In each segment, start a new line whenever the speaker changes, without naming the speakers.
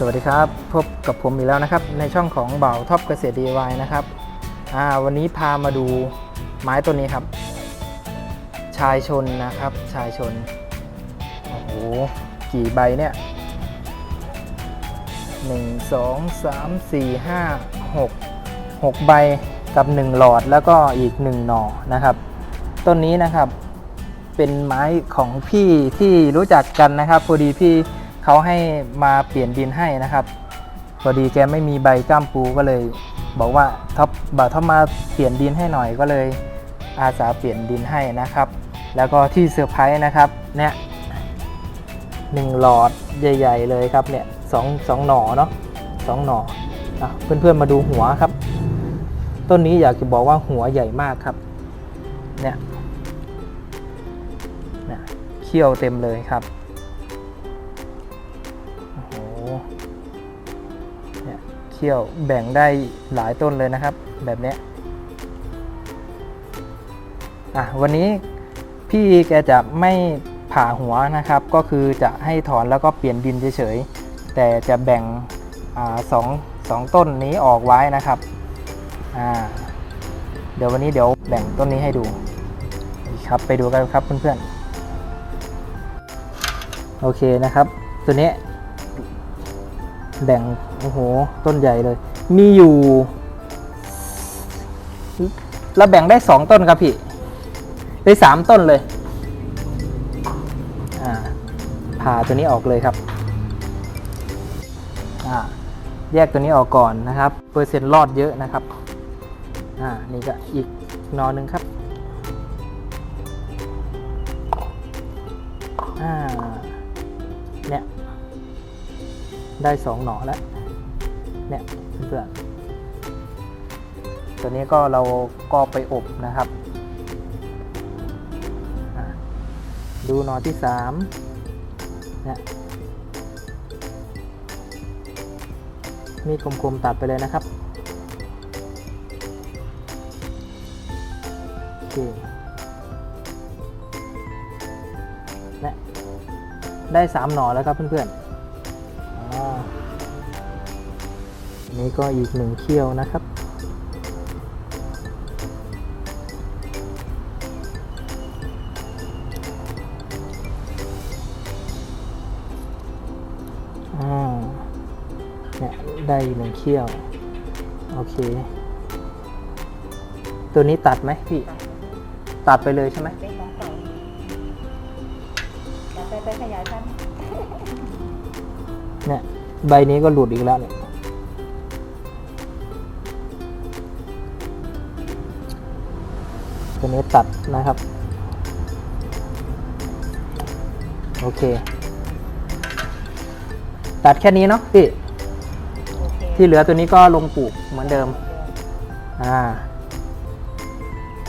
สวัสดีครับ พบกับผมอีกแล้วนะครับ ในช่องของเบ่าท็อปเกษตร DIY นะครับวันนี้พามาดูไม้ต้นนี้ครับ ชายชนนะครับ ชายชน โอ้โห กี่ใบเนี่ยหนึ่งสองสามสี่ห้าหกหกใบกับ1หลอดแล้วก็อีก1หน่อนะครับ ต้นนี้นะครับเป็นไม้ของพี่ที่รู้จักกันนะครับพอดีพี่ เขาให้มาเปลี่ยนดินให้นะครับพอดีแกไม่มีใบก้ามปูก็เลย บอกว่าท็อปบ่าวท็อปมาเปลี่ยนดินให้หน่อยก็เลย อาสาเปลี่ยนดินให้นะครับ แล้วก็ที่เซอร์ไพรส์นะครับเนี่ยหนึ่งหลอดใหญ่ ๆ เลยครับเนี่ยสองสองหน่อเนาะสองหน่ออะเพื่อนๆมาดูหัวครับ ต้นนี้อยากจะบอกว่าหัวใหญ่มากครับเนี่ยเนี่ยเขี้ยวเต็มเลยครับ เขี้ยวแบ่งได้หลายต้นเลยนะครับ แบบนี้อะวันนี้พี่แกจะไม่ผ่าหัวนะครับ ก็คือจะให้ถอนแล้วก็เปลี่ยนดินเฉยๆ แต่จะแบ่งอสองสองต้นนี้ออกไว้นะครับอ่าเดี๋ยววันนี้เดี๋ยวแบ่งต้นนี้ให้ดูครับไปดูกันครับเพื่อนๆโอเคนะครับ ตัวนี้ แบ่งโอ้โห ต้นใหญ่เลย มีอยู่เราแบ่งได้สองต้นครับพี่ ได้สามต้นเลยอ่าผ่าตัวนี้ออกเลยครับอ่าแยกตัวนี้ออกก่อนนะครับ เปอร์เซ็นต์รอดเยอะนะครับอ่านี่ก็อีกนอหนึ่งครับ อ่า ได้สองหนอแล้วเนี่ยเพื่อนๆตัวนี้ก็เราก็ไปอบนะครับ ดูหนอที่สามเนี่ยมีดคมๆตัดไปเลยนะครับโอเคเนี่ยได้สามหน่อแล้วครับเพื่อนๆ นนี่ก็อีกหนึ่งเขี้ยวนะครับ อ่า เนี่ย ได้อีกหนึ่งเขี้ยว โอเค ตัวนี้ตัดไหมพี่ ตัดไปเลยใช่ไหม
เป็นของเก่าแต่ไปไปขยายพันธุ์
เนี่ย ใบนี้ก็หลุดอีกแล้วเนี่ยตัวนี้ตัดนะครับ โอเค ตัดแค่นี้เนาะพี่
โอเค
ที่เหลือตัวนี้ก็ลงปลูกเหมือนเดิม อ่า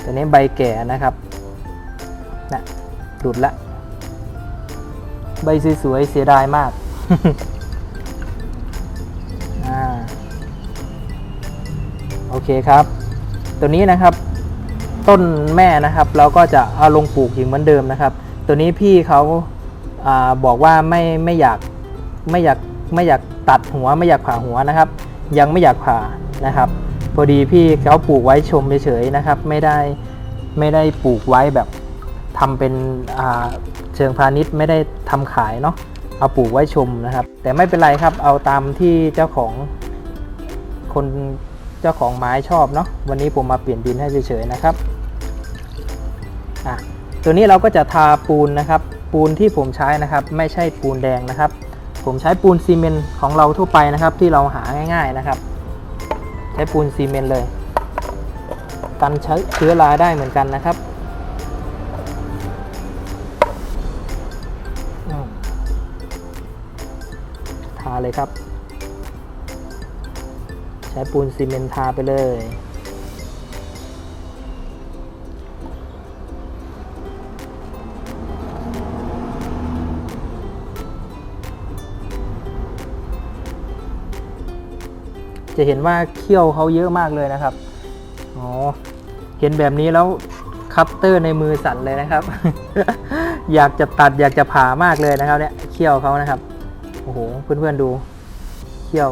ตัวนี้ใบแก่นะครับนะหลุดละ ใบสวยๆเสียดายมาก โอเคครับ ตัวนี้นะครับ ต้นแม่นะครับ เราก็จะเอาลงปลูกอีกเหมือนเดิมนะครับ ตัวนี้พี่เขาอาบอกว่าไม่ไม่อยากไม่อยากไม่อยากตัดหัวไม่อยากผ่าหัวนะครับ ยังไม่อยากผ่านะครับ พอดีพี่เขาปลูกไว้ชมเฉยๆนะครับ ไม่ได้ไม่ได้ปลูกไว้แบบทำเป็นเชิงพาณิชย์ไม่ได้ทำขายเนาะเอาปลูกไว้ชมนะครับ แต่ไม่เป็นไรครับเอาตามที่เจ้าของคน เจ้าของไม้ชอบเนาะวันนี้ผมมาเปลี่ยนดินให้เฉยๆนะครับอะตัวนี้เราก็จะทาปูนนะครับ ปูนที่ผมใช้นะครับ ไม่ใช่ปูนแดงนะครับ ผมใช้ปูนซีเมนต์ของเราทั่วไปนะครับ ที่เราหาง่าย ๆนะครับ ใช้ปูนซีเมนต์เลยกันเชื้อเชื้อราได้เหมือนกันนะครับทาเลยครับ ช้ปูนซีเมนต์ทาไปเลย จะเห็นว่าเขี้ยวเขาเยอะมากเลยนะครับ อ๋อ เห็นแบบนี้แล้วคัตเตอร์ในมือสั่นเลยนะครับ อยากจะตัดอยากจะผ่ามากเลยนะครับเนี่ยเขี้ยวเขานะครับ โอ้โห เพื่อนๆดูเขี้ยว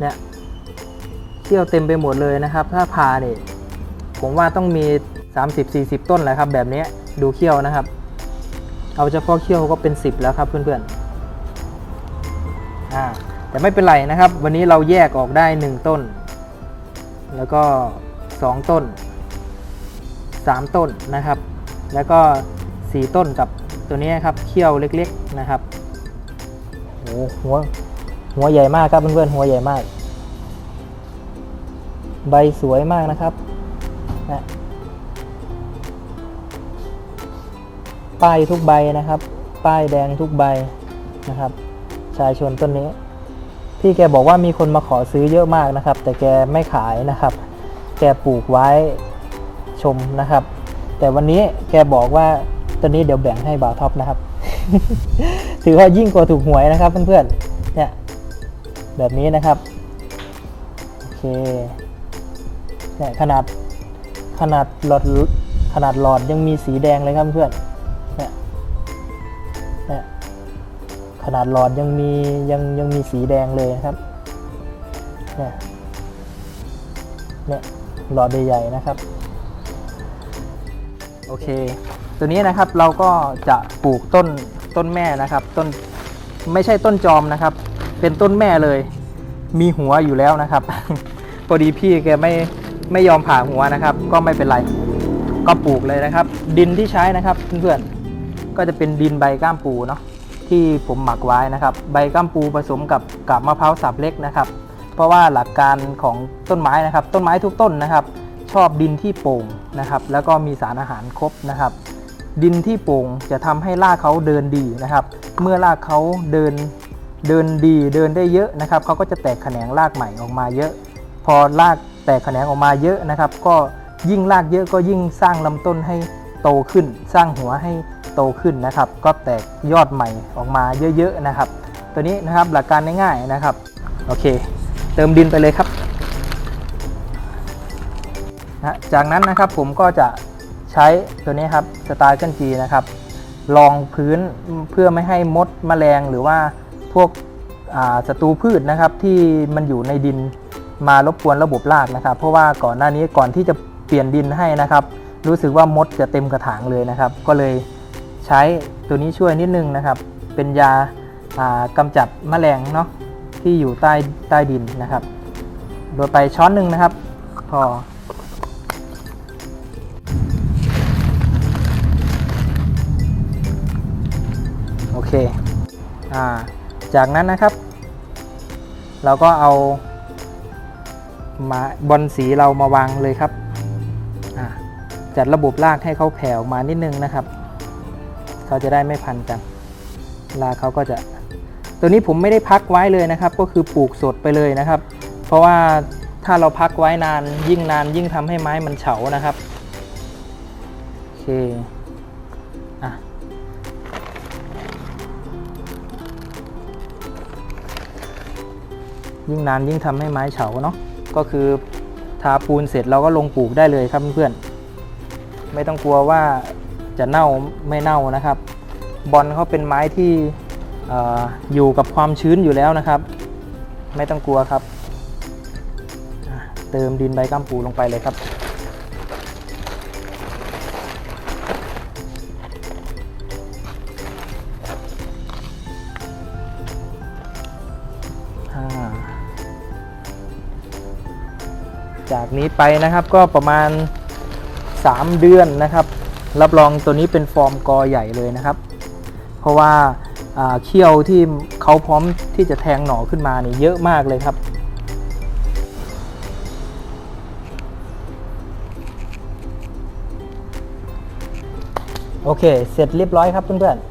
เนี่ย เขี้ยวเต็มไปหมดเลยนะครับ ถ้าพาเนี่ยผมว่าต้องมี 30-40 ต้นแหละครับ แบบนี้ดูเขี้ยวนะครับ เอาเฉพาะเขี้ยวก็เป็น 10 แล้วครับเพื่อนๆอ่าแต่ไม่เป็นไรนะครับ วันนี้เราแยกออกได้ 1 ต้น แล้วก็ 2 ต้น 3 ต้นนะครับ แล้วก็ 4 ต้นกับตัวนี้ครับเขี้ยวเล็กๆนะครับโอ้หัวหัวใหญ่มากครับเพื่อนๆหัวใหญ่มาก ใบสวยมากนะครับนะป้ายทุกใบนะครับ ป้ายแดงทุกใบนะครับ ชายชนต้นนี้ พี่แกบอกว่ามีคนมาขอซื้อเยอะมากนะครับ แต่แกไม่ขายนะครับ แกปลูกไว้ชมนะครับ แต่วันนี้แกบอกว่าตัวนี้เดี๋ยวแบ่งให้บ่าวท็อปนะครับ ถือว่ายิ่งกว่าถูกหวยนะครับเพื่อนๆเนี่ยแบบนี้นะครับ โอเค เนี่ยขนาดขนาดหลอดขนาดหลอดยังมีสีแดงเลยครับเพื่อนเนี่ยเนี่ยขนาดหลอดยังมียังยังมีสีแดงเลยครับเนี่ยเนี่ยหลอดใหญ่ๆนะครับโอเค ตัวนี้นะครับเราก็จะปลูกต้นต้นแม่นะครับ ต้นไม่ใช่ต้นจอมนะครับ เป็นต้นแม่เลย มีหัวอยู่แล้วนะครับพอดีพี่แกไม่ ไม่ยอมผ่าหัวนะครับ ก็ไม่เป็นไรก็ปลูกเลยนะครับ ดินที่ใช้นะครับเพื่อนๆก็จะเป็นดินใบก้ามปูเนาะที่ผมหมักไว้นะครับ ใบก้ามปูผสมกับกับมะพร้าวสับเล็กนะครับ เพราะว่าหลักการของต้นไม้นะครับ ต้นไม้ทุกต้นนะครับ ชอบดินที่โป่งนะครับ แล้วก็มีสารอาหารครบนะครับ ดินที่โป่งจะทำให้รากเขาเดินดีนะครับ เมื่อรากเขาเดินเดินดีเดินได้เยอะนะครับเขาก็จะแตกแขนงรากใหม่ออกมาเยอะ พอราก แตกแขนงออกมาเยอะนะครับ ก็ยิ่งรากเยอะก็ยิ่งสร้างลำต้นให้โตขึ้น สร้างหัวให้โตขึ้นนะครับ ก็แตกยอดใหม่ออกมาเยอะๆนะครับ ตัวนี้นะครับหลักการง่ายๆนะครับโอเค เติมดินไปเลยครับนะจากนั้นนะครับผมก็จะใช้ตัวนี้ครับสไตาร์เกิลจีนะครับรองพื้นเพื่อไม่ให้มดแมลงหรือว่าพวกศัตรูพืชนะครับที่มันอยู่ในดิน มารบกวนระบบรากนะครับ เพราะว่าก่อนหน้านี้ก่อนที่จะเปลี่ยนดินให้นะครับ รู้สึกว่ามดจะเต็มกระถางเลยนะครับ ก็เลยใช้ตัวนี้ช่วยนิดนึงนะครับ เป็นยาอ่าจัดแมลงเนาะที่อยู่ใต้ใต้ดินนะครับ โดยไปช้อนหนึ่งนะครับพอโอเค อ่า จากนั้นนะครับ เราก็เอา มาบอลสีเรามาวางเลยครับ จัดระบบรากให้เขาแผ่ออกมานิดนึงนะครับ เขาจะได้ไม่พันกันรากเขาก็จะ ตัวนี้ผมไม่ได้พักไว้เลยนะครับ ก็คือปลูกสดไปเลยนะครับ เพราะว่าถ้าเราพักไว้นานยิ่งนานยิ่งทำให้ไม้มันเฉานะครับโอเคอะยิ่งนานยิ่งทำให้ไม้เฉาเนาะ ก็คือทาปูนเสร็จเราก็ลงปลูกได้เลยครับเพื่อนๆไม่ต้องกลัวว่าจะเน่าไม่เน่านะครับ บอลเขาเป็นไม้ที่อออยู่กับความชื้นอยู่แล้วนะครับ ไม่ต้องกลัวครับ เติมดินใบก้ามปูลงไปเลยครับ จากนี้ไปนะครับก็ประมาณ 3 เดือนนะครับ รับรองตัวนี้เป็นฟอร์มกอใหญ่เลยนะครับ เพราะว่าเขี้ยวที่เขาพร้อมที่จะแทงหน่อขึ้นมานี่เยอะมากเลยครับโอเค เสร็จเรียบร้อยครับเพื่อนๆ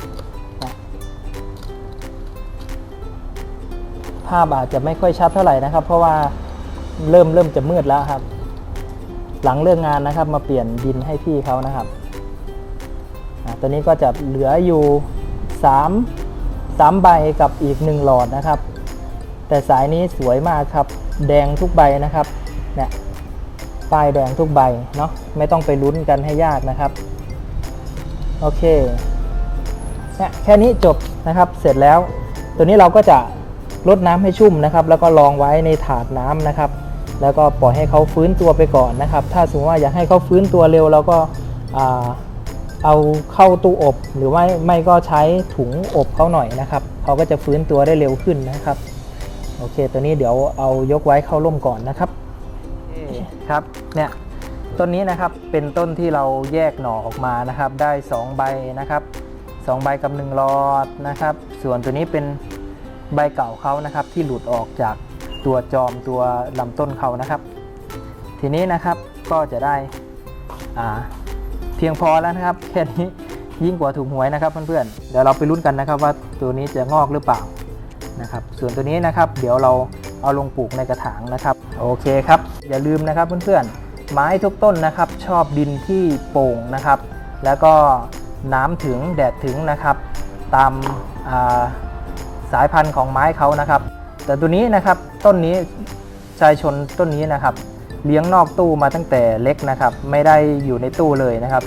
ภาพอาจจะไม่ค่อยชัดเท่าไหร่นะครับ เพราะว่า เริ่มเริ่มจะมืดแล้วครับ หลังเลิกงานนะครับ มาเปลี่ยนดินให้พี่เขานะครับตัวนี้ก็จะเหลืออยู่ 3 3 ใบกับอีก 1 หลอดนะครับ แต่สายนี้สวยมากครับ แดงทุกใบนะครับเนี่ยป้ายแดงทุกใบเนาะไม่ต้องไปลุ้นกันให้ยากนะครับ โอเคเนี่ยแค่นี้จบนะครับ เสร็จแล้ว ตัวนี้เราก็จะรดน้ำให้ชุ่มนะครับ แล้วก็รองไว้ในถาดน้ำนะครับ แล้วก็ปล่อยให้เขาฟื้นตัวไปก่อนนะครับ ถ้าสมมติว่าอยากให้เขาฟื้นตัวเร็วเราก็เอาเข้าตู้อบหรือว่าไม่ก็ใช้ถุงอบเขาหน่อยนะครับเขาก็จะฟื้นตัวได้เร็วขึ้นนะครับโอเค ตัวนี้เดี๋ยวเอายกไว้เข้าร่มก่อนนะครับครับเนี่ยต้นนี้นะครับเป็นต้นที่เราแยกหน่อออกมานะครับ ได้ 2 ใบนะครับ 2 ใบกับ1หลอดนะครับ ส่วนตัวนี้เป็นใบเก่าเขานะครับที่หลุดออกจาก ตัวจอมตัวลำต้นเขานะครับ ทีนี้นะครับก็จะได้เพียงพอแล้วนะครับ แค่นี้ยิ่งกว่าถูกหวยนะครับเพื่อนๆเดี๋ยวเราไปลุ้นกันนะครับว่าตัวนี้จะงอกหรือเปล่านะครับ ส่วนตัวนี้นะครับเดี๋ยวเราเอาลงปลูกในกระถางนะครับ โอเคครับ อย่าลืมนะครับเพื่อนๆไม้ทุกต้นนะครับ ชอบดินที่โป่งนะครับ แล้วก็น้ำถึงแดดถึงนะครับ ตามสายพันธุ์ของไม้เขานะครับ แต่ตัวนี้นะครับต้นนี้ชายชนต้นนี้นะครับ เลี้ยงนอกตู้มาตั้งแต่เล็กนะครับ ไม่ได้อยู่ในตู้เลยนะครับ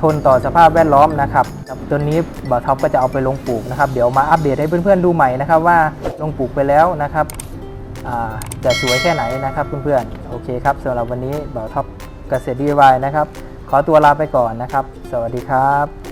ทนต่อสภาพแวดล้อมนะครับครับต้นนี้บ่าวท็อปก็จะเอาไปลงปลูกนะครับ เดี๋ยวมาอัปเดตให้เพื่อนๆดูใหม่นะครับว่าลงปลูกไปแล้วนะครับอ่าจะสวยแค่ไหนนะครับเพื่อนๆโอเคครับสำหรับวันนี้บ่าวท็อปเกษตรดีวายนะครับ ขอตัวลาไปก่อนนะครับ สวัสดีครับ